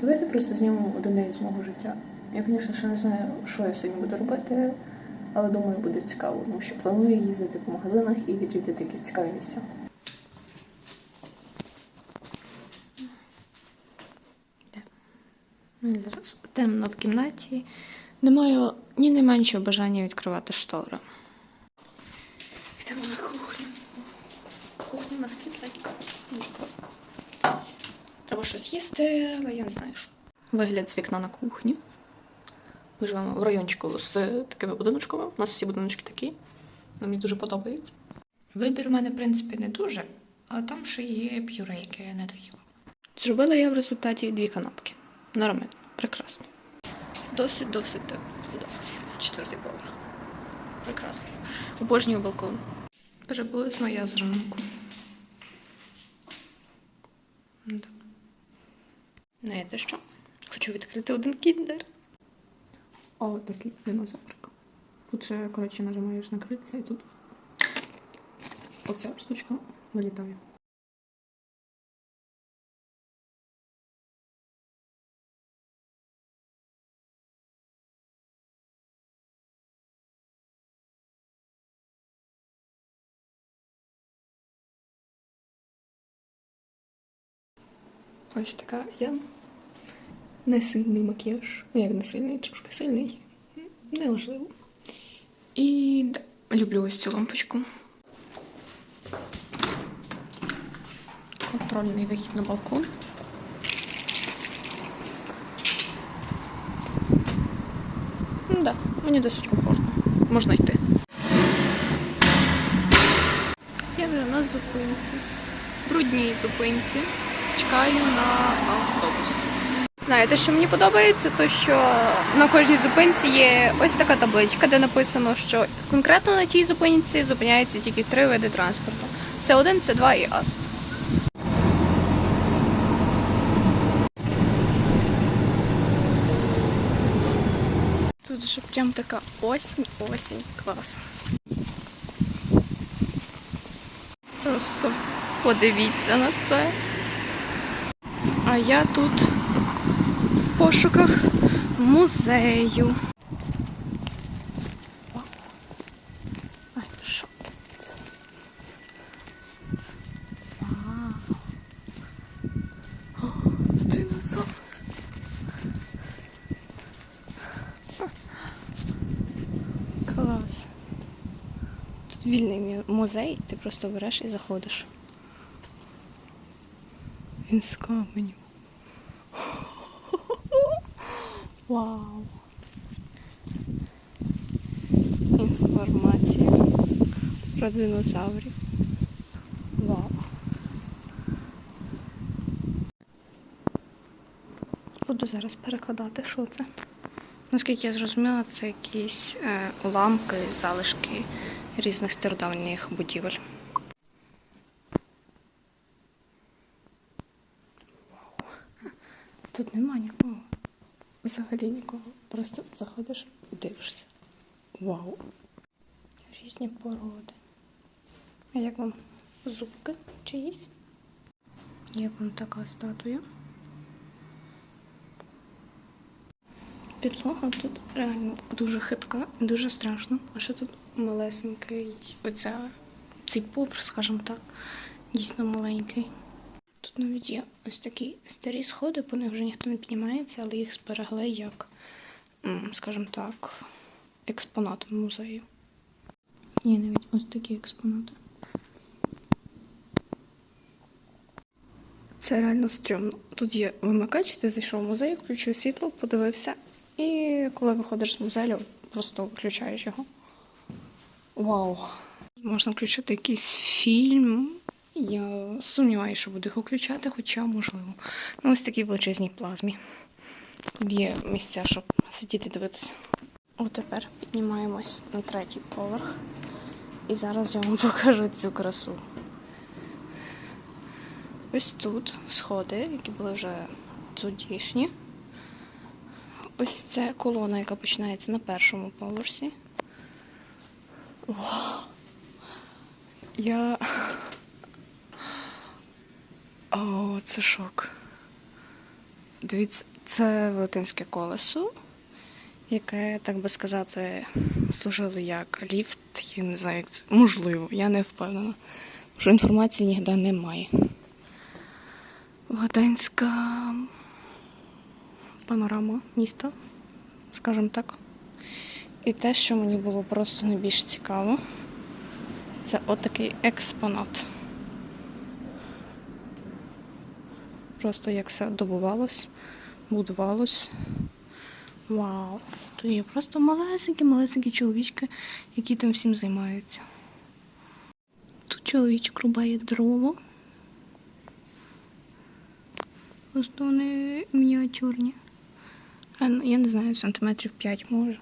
Давайте просто знімемо один день з мого життя. Я, звісно, ще не знаю, що я сьогодні буду робити, але думаю, буде цікаво, тому що планую їздити по магазинах і відвідати якісь цікаві місця. Мені зараз темно в кімнаті. Не маю ні найменшого бажання відкривати штори. Йдемо на кухню. Кухня у нас світленька. Дуже класно. Треба щось їсти, але я не знаю що. Вигляд з вікна на кухні. Ми живемо в райончику з такими будиночками. У нас всі будиночки такі. Мені дуже подобається. Вибір у мене, в принципі, не дуже, але там ще є пюре, яке я не доїла. Зробила я в результаті дві канапки. Нормально, прекрасно. Досить, досить так. Четвертий поверх. Прекрасно. Обожнюю балкон. Приблизно я зранку. Знаєте що? Хочу відкрити один кіндер. О, такий динозаврик. Тут ще, коротше, нажимаєш накритися і тут оця штучка вилітає. Ось така я. Не сильний макіяж. Ну, як не сильний, трошки сильний. Неважливо. І да, люблю ось цю лампочку. Контрольний вихід на балкон. Ну да, мені досить комфортно. Можна йти. Я вже на зупинці. Брудній зупинці. Чекаю на автобус. Знаєте, що мені подобається, то що на кожній зупинці є ось така табличка, де написано, що конкретно на тій зупинці зупиняються тільки три види транспорту: це 1 це 2 і АСТ. Тут же прям така осінь, осінь, клас. Просто подивіться на це. А я тут в пошуках музею. Ай, шок. Вау. О, динозавр. Клас. Тут вільний музей, ти просто береш і заходиш. Він з каменю. Вау. Інформація про динозаврів. Вау. Буду зараз перекладати, що це. Наскільки я зрозуміла, це якісь е, уламки, залишки різних стародавніх будівель. Тут нема нікого. Взагалі нікого. Просто заходиш і дивишся. Вау. Різні породи. А як вам зубки чиїсь? Є вам така статуя. Підлога тут реально дуже хитка і дуже страшно. А що тут малесенький, оця цей поверх, скажімо так, дійсно маленький. Тут навіть є ось такі старі сходи, по них вже ніхто не піднімається, але їх зберегли як, скажімо так, експонати музею. Є навіть ось такі експонати. Це реально стрьомно. Тут є вимикач, ти зайшов в музей, включив світло, подивився, і коли виходиш з музею, просто виключаєш його. Вау! Можна включити якийсь фільм. Я сумніваюся, що буду його включати, хоча можливо. Ну, ось такій величезній плазмі. Тут є місця, щоб сидіти дивитися. От тепер піднімаємось на третій поверх. І зараз я вам покажу цю красу. Ось тут сходи, які були вже тодішні. Ось це колона, яка починається на першому поверсі. Я. О, це шок. Дивіться, це велетенське колесо, яке, так би сказати, служило як ліфт. Я не знаю, як це. Можливо, я не впевнена. Що інформації ніде немає. Велетенська панорама міста, скажімо так. І те, що мені було просто найбільш цікаво, це отакий експонат. Просто як все добувалось, будувалось. Вау! Тут є просто малесенькі-малесенькі чоловічки, які там всім займаються. Тут чоловічок рубає дрова. Просто вони мініатюрні. Ну, Я не знаю, сантиметрів 5 може.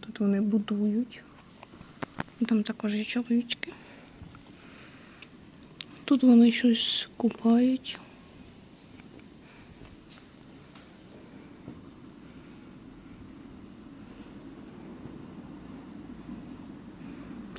Тут вони будують. Там також є чоловічки. Тут вони щось купають.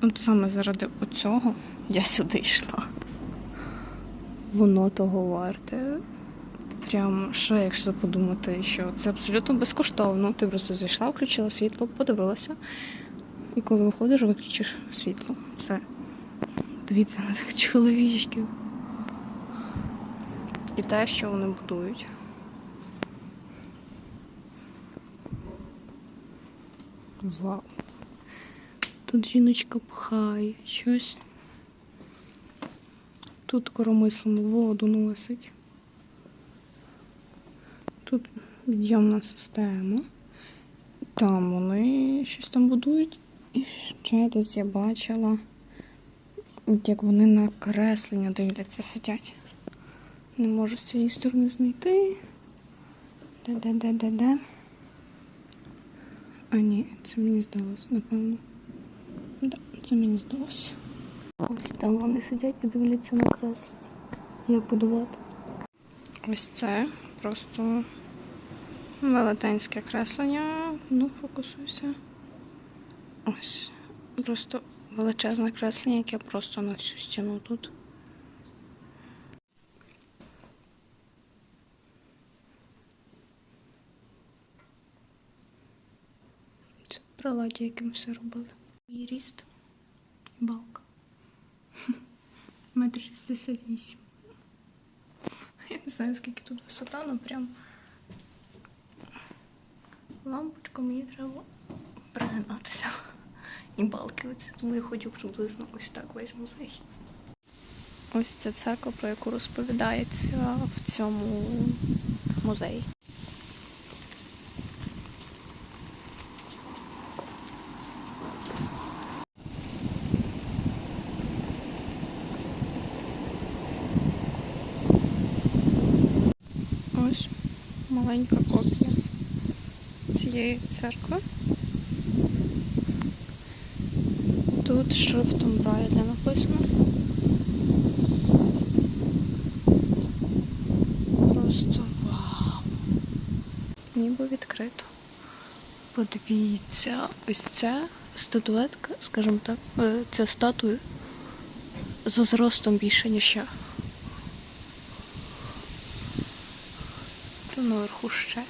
От саме заради оцього я сюди йшла. Воно того варте. Прям що, якщо подумати, що це абсолютно безкоштовно. Ти просто зайшла, включила світло, подивилася. І коли виходиш, виключиш світло. Все. Дивіться на тих чоловічків. І те, що вони будують. Вау. Тут жіночка пхає щось. Тут коромислом воду носить. Тут підйомна система. Там вони щось там будують. І ще десь я бачила, як вони на креслення дивляться, сидять. Не можу з цієї сторони знайти. Де-де-де-де-де. А ні, це мені здалося, напевно. Да, це мені здалося. Ось там вони сидять і дивляться на кресло. Як будувати. Ось це просто велетенське креслення. Ну, фокусуйся. Ось. Просто величезне креслення, яке просто на всю стіну тут. Це приладдя, яким все робили. І ріст. І балка. Метр шістдесят вісім. Я не знаю, скільки тут висота, але прям лампочку мені треба пригинатися. І балки оці. Тому я ходжу приблизно ось так весь музей. Ось ця церква, про яку розповідається в цьому музеї. Ось маленька копія цієї церкви. Тут шрифтом Брайля написано. Просто вау. Ніби відкрито. Подивіться, ось ця статуетка, скажімо так, е, ця статуя за зростом більше, ніж я. Там наверху ще.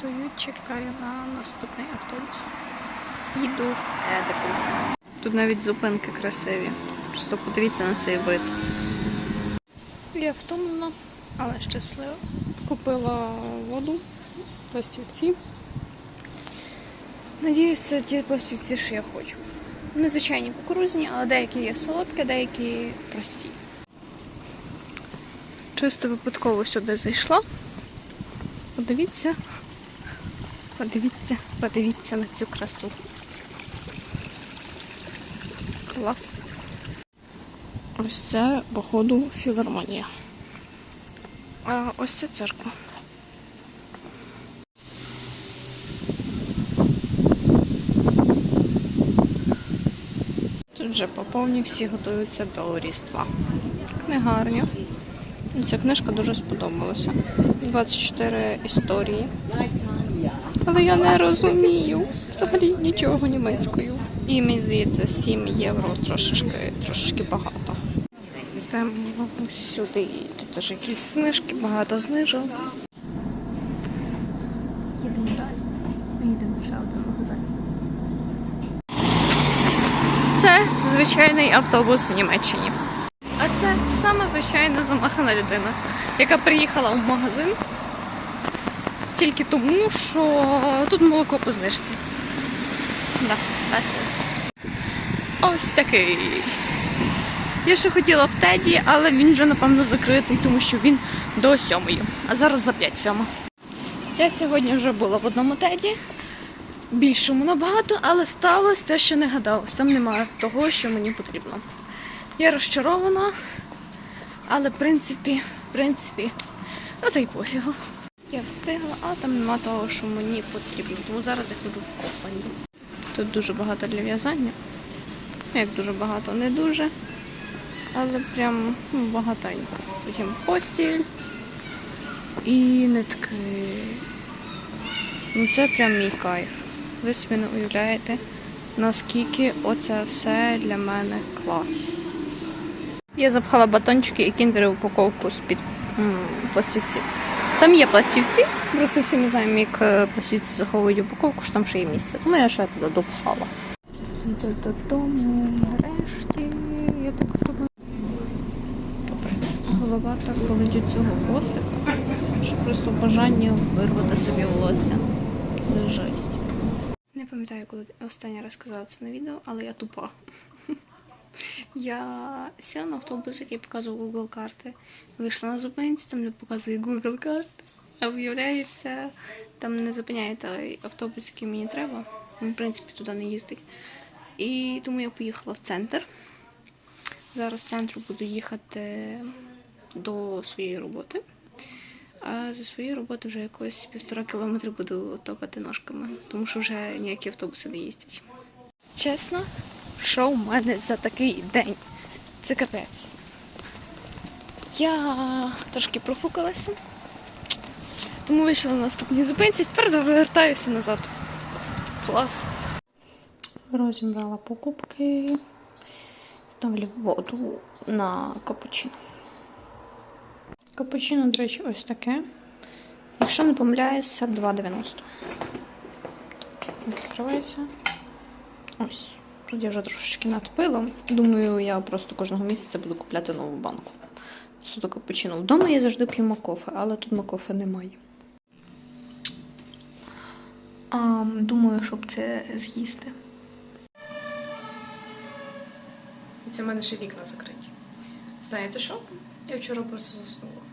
Стою, чекаю на наступний автобус. Їду в Едику. Тут навіть зупинки красиві. Просто подивіться на цей вид. Я втомлена, але щаслива. Купила воду, пластівці. Надіюсь, це ті пластівці, що я хочу. Незвичайні кукурузні, але деякі є солодкі, деякі прості. Чисто випадково сюди зайшла. Подивіться. Подивіться, подивіться на цю красу. Клас. Ось це, походу, філармонія. А ось це церква. Тут вже поповні всі готуються до Різдва. Книгарня. Ця книжка дуже сподобалася. 24 історії. Але я не розумію взагалі нічого німецькою. І мені здається, 7 євро трошечки, трошечки багато. Йдемо сюди. Тут теж якісь знижки, багато знижок. Їдемо далі. Їдемо ще один магазин. Це звичайний автобус в Німеччині. А це саме звичайна замахана людина, яка приїхала в магазин тільки тому, що тут молоко по знижці. Да, весело. Ось такий. Я ще хотіла в Теді, але він вже напевно закритий, тому що він до сьомої, а зараз за п'ять сьома. Я сьогодні вже була в одному Теді більшому набагато, але сталося те, що не гадалось. Там немає того, що мені потрібно. Я розчарована, але в принципі, в принципі, ну та й пофігу. Я встигла, а там нема того, що мені потрібно. Тому зараз я ходу в копанні. Тут дуже багато для в'язання. Як дуже багато, не дуже. Але прям ну, багатенько. Потім постіль і нитки. Ну це прям мій кайф. Ви собі не уявляєте, наскільки оце все для мене клас. Я запхала батончики і кіндери в упаковку з-під м, пластівців. Там є пластівці, просто всі ми знаємо, як е, пластівці заховують упаковку, що там ще є місце. Тому я ще туди допхала. Додому, нарешті, я так думаю. Голова так болить від цього хвостика, що просто бажання вирвати собі волосся. Це жесть. Не пам'ятаю, коли останній раз казала це на відео, але я тупа. Я сіла на автобус, який показував Google карти, вийшла на зупинці, там не показує Google карти. А виявляється, там не зупиняє той автобус, який мені треба. Він, в принципі, туди не їздить. І тому я поїхала в центр. Зараз з центру буду їхати до своєї роботи. А за своєї роботи вже якось півтора кілометри буду топати ножками, тому що вже ніякі автобуси не їздять. Чесно, що в мене за такий день? Це капець. Я трошки профукалася, тому вийшла на наступній зупинці, тепер завертаюся назад. Клас. Розібрала покупки, ставлю воду на капучино. Капучино, до речі, ось таке. Якщо не помиляюся, 2,90. Відкривається. Ось. Тут я вже трошечки надпила. Думаю, я просто кожного місяця буду купляти нову банку. Суто капучино. Вдома я завжди п'ю макофе, але тут макофе немає. А, думаю, щоб це з'їсти. Це в мене ще вікна закриті. Знаєте що? Я вчора просто заснула.